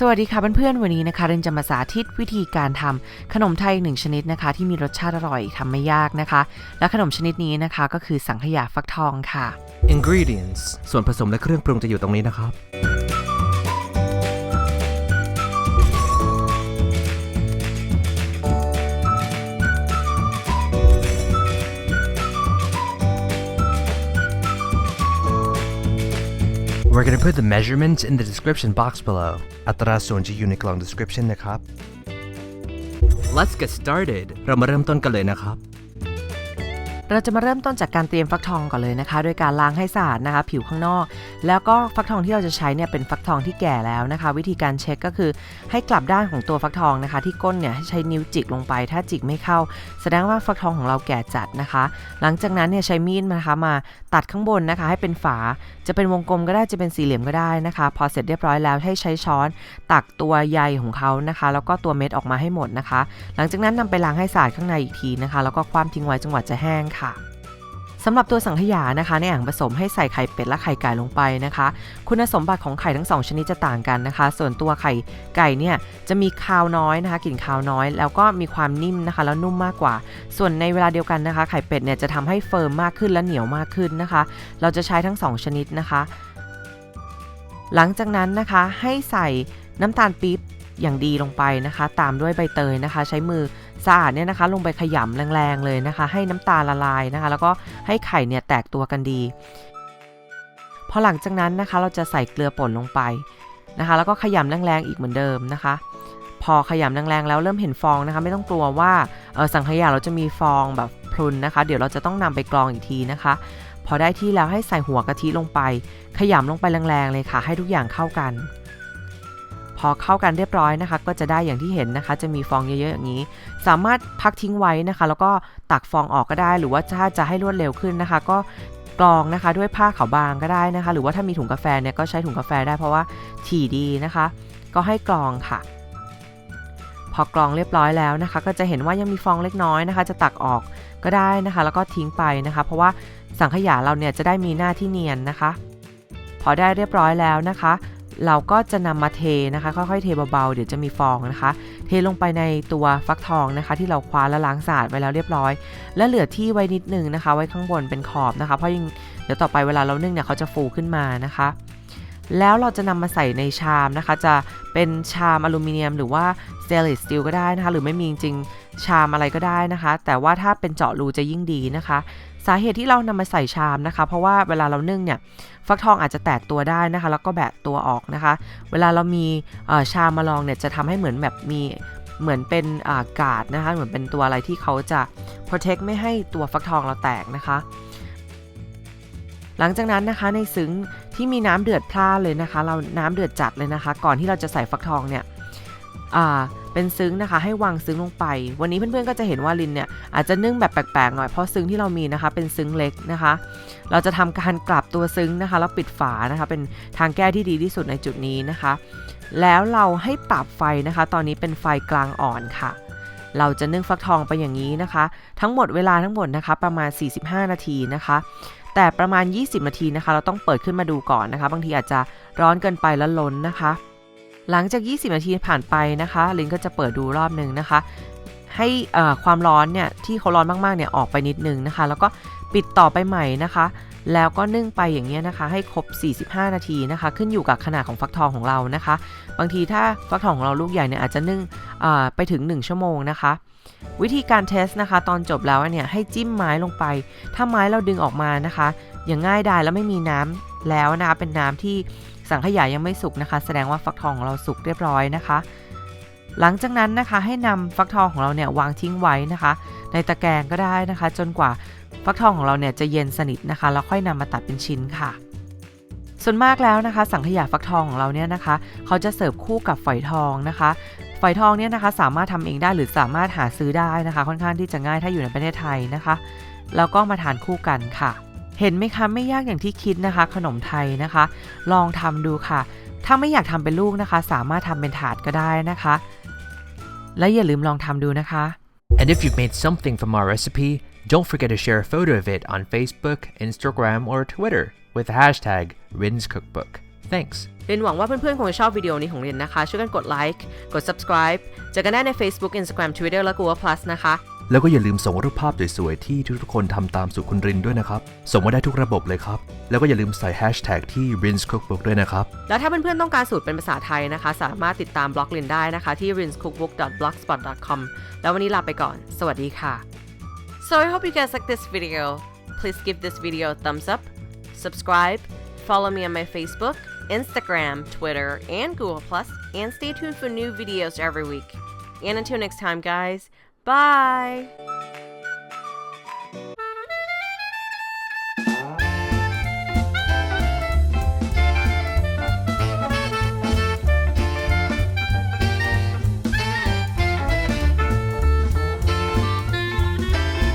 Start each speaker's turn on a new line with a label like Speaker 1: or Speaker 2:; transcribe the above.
Speaker 1: สวัสดีค่ะเพื่อนๆวันนี้นะคะเรนจะมาสาธิตวิธีการทำขนมไทยอีกหนึ่งชนิดนะคะ ที่มีรสชาติอร่อยทำไม่ยากนะคะ และขนมชนิดนี้นะคะก็คือสังขยาฟักทองค่ะ
Speaker 2: Ingredients ส่วนผสมและเครื่องปรุงจะอยู่ตรงนี้นะครับ We're gonna put the measurements in the description box below อัตราส่วนจะอยู่ในกล่อง description นะครับ Let's get started เรามาเริ่มต้นกันเลยนะครับ
Speaker 1: เราจะมาเริ่มต้นจากการเตรียมฟักทองก่อนเลยนะคะ โดยการล้างให้สะอาดนะคะ ผิวข้างนอก แล้วก็ฟักทองที่เราจะใช้เนี่ยเป็นฟักทองที่แก่แล้วนะคะ วิธีการเช็คก็คือให้กลับด้านของตัวฟักทองนะคะ ที่ก้นเนี่ยให้ใช้นิ้วจิกลงไป ถ้าจิกไม่เข้า แสดงว่าฟักทองของเราแก่จัดนะคะ หลังจากนั้นเนี่ยใช้มีดนะคะมาตัดข้างบนนะคะ ให้เป็นฝาจะเป็นวงกลมก็ได้จะเป็นสี่เหลี่ยมก็ได้นะคะ พอเสร็จเรียบร้อยแล้วให้ใช้ช้อน ตักตัวใยของเขานะคะ แล้วก็ตัวเม็ดออกมาให้หมดนะคะ หลังจากนั้นนำไปล้างให้สะอาดข้างในอีกทีนะคะ แล้วก็คว่ำทิ้งไว้จนกว่าจะแห้งค่ะสำหรับตัวสังขยานะคะในอ่างผสมให้ใส่ไข่เป็ดและไข่ไก่ลงไปนะคะ คุณสมบัติของไข่ทั้งสองชนิดจะต่างกันนะคะ ส่วนตัวไข่ไก่เนี่ยจะมีคาวน้อยนะคะกลิ่นคาวน้อย แล้วก็มีความนิ่มนะคะ แล้วนุ่มมากกว่า ส่วนในเวลาเดียวกันนะคะ ไข่เป็ดเนี่ยจะทำให้เฟิร์มมากขึ้นและเหนียวมากขึ้นนะคะ เราจะใช้ทั้งสองชนิดนะคะ หลังจากนั้นนะคะให้ใส่น้ำตาลปี๊บอย่างดีลงไปนะคะ ตามด้วยใบเตยนะคะ ใช้มือ สะอาดเนี่ยนะคะ ลงไปขยำแรงๆเลยนะคะ ให้น้ำตาลละลายนะคะ แล้วก็ให้ไข่เนี่ยแตกตัวกันดีพอหลังจากนั้นนะคะ เราจะใส่เกลือป่นลงไปนะคะ แล้วก็ขยำแรงๆอีกเหมือนเดิมนะคะ พอขยำแรงๆแล้วเริ่มเห็นฟองนะคะ ไม่ต้องกลัวว่าสังขยาเราจะมีฟองแบบพรุนนะคะ เดี๋ยวเราจะต้องนำไปกรองอีกทีนะคะ พอได้ที่แล้วให้ใส่หัวกะทิลงไป ขยำลงไปแรงๆเลยค่ะ ให้ทุกอย่างเข้ากัน อเข้ากันเรียบร้อยนะคะ ก็จะได้อย่างที่เห็นนะคะ จะมีฟองเยอะๆอย่างนี้ สามารถพักทิ้งไว้นะคะ แล้วก็ตักฟองออกก็ได้ หรือว่าถ้าจะให้รวดเร็วขึ้นนะคะ ก็กรองนะคะด้วยผ้าขาวบางก็ได้นะคะ หรือว่าถ้ามีถุงกาแฟเนี่ยก็ใช้ถุงกาแฟได้เพราะว่าถี่ดีนะคะ ก็ให้กรองค่ะ พอกรองเรียบร้อยแล้วนะคะ ก็จะเห็นว่ายังมีฟองเล็กน้อยนะคะ จะตักออกก็ได้นะคะ แล้วก็ทิ้งไปนะคะ เพราะว่าสังขยาเราเนี่ยจะได้มีหน้าที่เนียนนะคะ พอได้เรียบร้อยแล้วนะคะ เราก็จะนำมาเทนะคะ ค่อยๆเทเบาๆ เดี๋ยวจะมีฟองนะคะ เทลงไปในตัวฟักทองนะคะ ที่เราคว้าและล้างสะอาดไว้แล้วเรียบร้อย และเหลือที่ไว้นิดนึงนะคะ ไว้ข้างบนเป็นขอบนะคะ เพราะยังเดี๋ยวต่อไปเวลาเรานึ่งเนี่ยเขาจะฟูขึ้นมานะคะแล้วเราจะนำมาใส่ในชามนะคะ จะเป็นชามอลูมิเนียม หรือว่า stainless steel ก็ได้นะคะ หรือไม่มีจริงชามอะไรก็ได้นะคะ แต่ว่าถ้าเป็นเจาะรูจะยิ่งดีนะคะ สาเหตุที่เรานำมาใส่ชามนะคะ เพราะว่าเวลาเรานึ่งเนี่ย ฟักทองอาจจะแตกตัวได้นะคะ แล้วก็แบะตัวออกนะคะ เวลาเรามีชามาลองเนี่ยจะทำให้เหมือนแบบมีเหมือนเป็นอากาดนะคะ เหมือนเป็นตัวอะไรที่เขาจะ protect ไม่ให้ตัวฟักทองเราแตกนะคะ หลังจากนั้นนะคะในซึ้งที่มีน้ำเดือดพล่าเลยนะคะ เราน้ำเดือดจัดเลยนะคะ ก่อนที่เราจะใส่ฟักทองเนี่ย อ่าเป็นซึ้งนะคะให้วางซึ้งลงไป วันนี้เพื่อนๆก็จะเห็นว่าลินเนี่ยอาจจะนึ่งแบบแปลกๆหน่อยเพราะซึ้งที่เรามีนะคะเป็นซึ้งเล็กนะคะ เราจะทำการกลับตัวซึ้งนะคะแล้วปิดฝานะคะเป็นทางแก้ที่ดีที่สุดในจุดนี้นะคะ แล้วเราให้ปรับไฟนะคะ ตอนนี้เป็นไฟกลางอ่อนค่ะ เราจะนึ่งฟักทองไปอย่างนี้นะคะ ทั้งหมดเวลาทั้งหมดนะคะประมาณ 45 นาทีนะคะแต่ประมาณ 20 นาทีนะคะ เราต้องเปิดขึ้นมาดูก่อนนะคะ บางทีอาจจะร้อนเกินไปแล้วล้นนะคะ หลังจาก 20 นาทีผ่านไปนะคะลินก็จะเปิดดูรอบหนึ่งนะคะ ให้ความร้อนเนี่ยที่เขาร้อนมากๆเนี่ยออกไปนิดนึงนะคะ แล้วก็ปิดต่อไปใหม่นะคะ แล้วก็นึ่งไปอย่างเงี้ยนะคะ ให้ครบ 45 นาทีนะคะ ขึ้นอยู่กับขนาดของฟักทองของเรานะคะ บางทีถ้าฟักทองของเราลูกใหญ่เนี่ยอาจจะนึ่งไปถึง 1 ชั่วโมงนะคะวิธีการเทสนะคะ ตอนจบแล้วเนี่ยให้จิ้มไม้ลงไป ถ้าไม้เราดึงออกมานะคะ อย่างง่ายดายแล้วไม่มีน้ำแล้วนะคะเป็นน้ำที่ สังขยายังไม่สุกนะคะ แสดงว่าฟักทองของเราสุกเรียบร้อยนะคะ หลังจากนั้นนะคะให้นำฟักทองของเราเนี่ยวางทิ้งไว้นะคะ ในตะแกรงก็ได้นะคะ จนกว่าฟักทองของเราเนี่ยจะเย็นสนิทนะคะแล้วค่อยนำมาตัดเป็นชิ้นค่ะ ส่วนมากแล้วนะคะ สังขยาฟักทองของเราเนี่ยนะคะ เขาจะเสิร์ฟคู่กับฝอยทองนะคะฝอยทองเนี่ยนะคะสามารถทำเองได้หรือสามารถหาซื้อได้นะคะ ค่อนข้างที่จะง่ายถ้าอยู่ในประเทศไทยนะคะ แล้วก็มาทานคู่กันค่ะ เห็นไหมคะไม่ยากอย่างที่คิดนะคะ ขนมไทยนะคะ ลองทำดูค่ะ ถ้าไม่อยากทำเป็นลูกนะคะ สามารถทำเป็นถาดก็ได้นะคะ และอย่าลืมลองทำดูนะคะ
Speaker 2: And if you've made something from our recipe, don't forget to share a photo of it on Facebook, Instagram, or Twitter with the hashtag RinsCookbook. Thanks.
Speaker 1: เรียนหวังว่าเพื่อนๆ คงจะชอบวิดีโอนี้ของเรียนนะคะ ช่วยกันกดไลค์ กด subscribe เจอกันได้ใน Facebook Instagram Twitter และ Google Plus นะคะ
Speaker 2: แล้วก็อย่าลืมส่งรูปภาพสวยๆที่ทุกๆคนทำตามสูตรคุณรินด้วยนะครับ ส่งมาได้ทุกระบบเลยครับ แล้วก็อย่าลืมใส่แฮชแท็กที่ Rins Cookbook ด้วยนะครับ
Speaker 1: แล้วถ้าเพื่อนๆต้องการสูตรเป็นภาษาไทยนะคะ สามารถติดตามบล็อกลินได้นะคะที่ rinscookbook.blogspot.com แล้ววันนี้ลาไปก่อน สวัสดีค่ะ so I hope you guys like this video please give this video a thumbs up subscribe follow me on my Facebook Instagram Twitter and Google Plus and stay tuned for new videos every week and until next time guys bye